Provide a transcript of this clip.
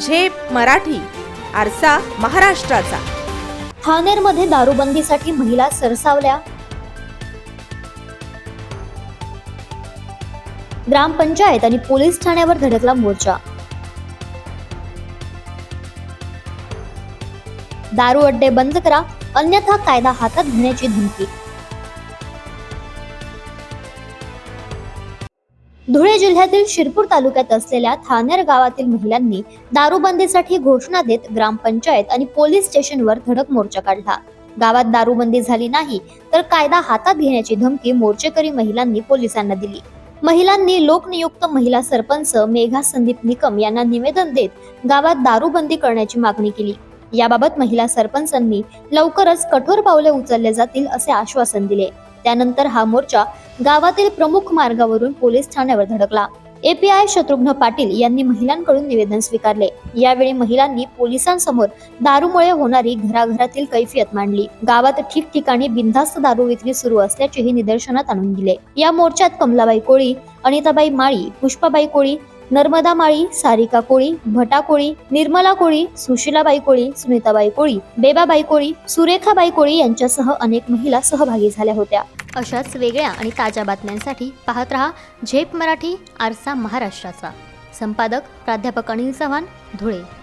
झेप मराठी आरसा महाराष्ट्राचा. ठाणेरमध्ये दारूबंदीसाठी महिला सरसावल्या. ग्रामपंचायत आणि पोलीस ठाण्यावर धडकला मोर्चा. दारू अड्डे बंद करा अन्यथा कायदा हातात घेण्याची धमकी. धुळे जिल्ह्यातील शिरपूर तालुक्यात असलेल्या थानेर गावातील महिलांनी दारूबंदीसाठी घोषणा देत ग्रामपंचायत आणि पोलीस स्टेशनवर धडक मोर्चा काढला. गावात दारूबंदी झाली नाही तर कायदा हातात घेण्याची धमकी मोर्चेकरी महिलांनी पोलिसांना दिली. महिलांनी लोकनियुक्त महिला सरपंच मेघा संदीप निकम यांना निवेदन देत गावात दारूबंदी करण्याची मागणी केली. याबाबत महिला सरपंचांनी लवकरच कठोर पावले उचलले जातील असे आश्वासन दिले. त्यानंतर हा मोर्चा गावातील प्रमुख मार्गावरून पोलीस ठाण्यावर धडकला. एपीआय शत्रुघ्न पाटील यांनी महिलांकडून निवेदन स्वीकारले. यावेळी महिलांनी पोलिसांसमोर दारूमुळे होणारी घराघरातील कैफियत मांडली. गावात ठिकठिकाणी बिनधास्त दारू विक्री सुरू असल्याचेही निदर्शनात आणून दिले. या मोर्चात कमलाबाई कोळी अनिताबाई माळी पुष्पाबाई कोळी नर्मदा माळी सारिका कोळी भटा कोळी निर्मला कोळी सुशीलाबाई कोळी सुनीताबाई कोळी बेबाबाई कोळी सुरेखाबाई कोळी यांच्यासह अनेक महिला सहभागी झाल्या होत्या. अशाच वेगळ्या आणि ताज्या बातम्यांसाठी पाहत रहा झेप मराठी आरसा महाराष्ट्राचा. संपादक प्राध्यापक अनिल चव्हाण धुळे.